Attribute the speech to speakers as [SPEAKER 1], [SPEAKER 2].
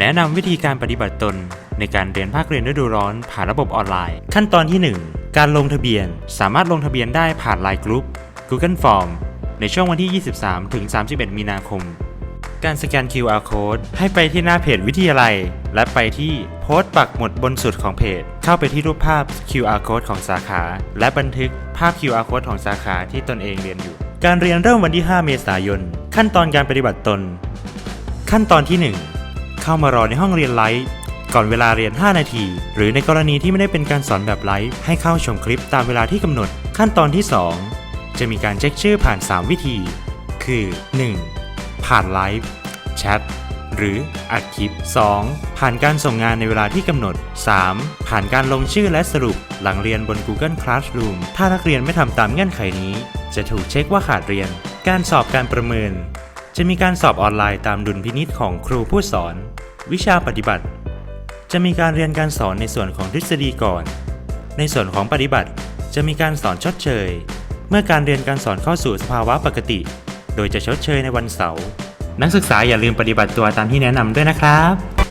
[SPEAKER 1] แนะนำวิธีการปฏิบัติตนในการเรียนภาคเรียนฤดูร้อนผ่านระบบออนไลน์ ขั้นตอนที่ 1 การลงทะเบียน สามารถลงทะเบียนได้ผ่าน Line Group Google Form ในช่วงวันที่ 23 ถึง 31 มีนาคม การสแกน QR Code ให้ไปที่หน้าเพจวิทยาลัย และไปที่โพสต์ปักหมุดบนสุดของเพจ เข้าไปที่รูปภาพ QR Code ของสาขา และบันทึกภาพ QR Code ของสาขาที่ตนเองเรียนอยู่ การเรียนเริ่มวันที่ 5 เมษายน ขั้นตอนการปฏิบัติตน ขั้นตอนที่ 1 เข้ามารอในห้องเรียนไลฟ์ก่อนเวลาเรียน 5 นาที หรือในกรณีที่ไม่ได้เป็นการสอนแบบไลฟ์ให้เข้าชมคลิปตามเวลาที่กำหนด ขั้นตอนที่ 2 จะมีการเช็คชื่อผ่าน 3 วิธี คือ 1. ผ่านไลฟ์แชทหรืออัดคลิป 2. ผ่านการส่งงานในเวลาที่กำหนด 3. ผ่านการลงชื่อและสรุป หลังเรียนบน Google Classroom ถ้านักเรียนไม่ทำตามเงื่อนไขนี้ จะถูกเช็คว่าขาดเรียน การสอบการประเมิน จะมีการสอบออนไลน์ตามดุลพินิษของครูผู้สอน วิชาปฏิบัติ จะมีการเรียนการสอนในส่วนของทฤษฎีก่อน ในส่วนของปฏิบัติ จะมีการสอนชดเชย เมื่อการเรียนการสอนเข้าสู่สภาวะปกติ โดยจะชดเชยในวันเสาร์นักศึกษาอย่าลืมปฏิบัติตัวตามที่แนะนำด้วยนะครับ